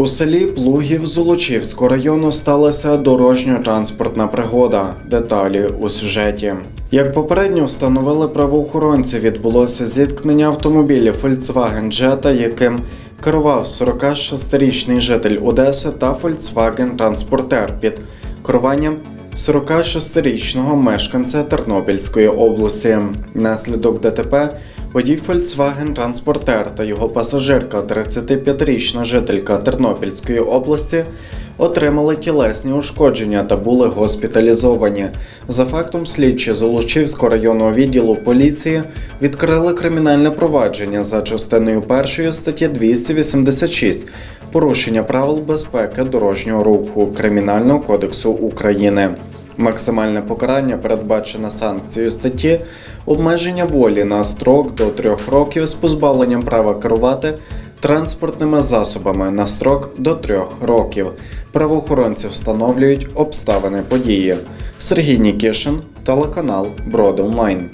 У селі Плугів Золочівського району сталася дорожньо-транспортна пригода. Деталі у сюжеті. Як попередньо встановили правоохоронці, відбулося зіткнення автомобілів Volkswagen Jetta, яким керував 46-річний житель Одеси та Volkswagen Транспортер під керуванням 46-річного мешканця Тернопільської області. Внаслідок ДТП водій Volkswagen Транспортер та його пасажирка, 35-річна жителька Тернопільської області, отримали тілесні ушкодження та були госпіталізовані. За фактом слідчі Золочівського районного відділу поліції відкрили кримінальне провадження за частиною першої статті 286 порушення правил безпеки дорожнього руху Кримінального кодексу України. Максимальне покарання передбачено санкцією статті обмеження волі на строк до трьох років з позбавленням права керувати транспортними засобами на строк до трьох років. Правоохоронці встановлюють обставини події. Сергій Нікішин, телеканал Броди Онлайн.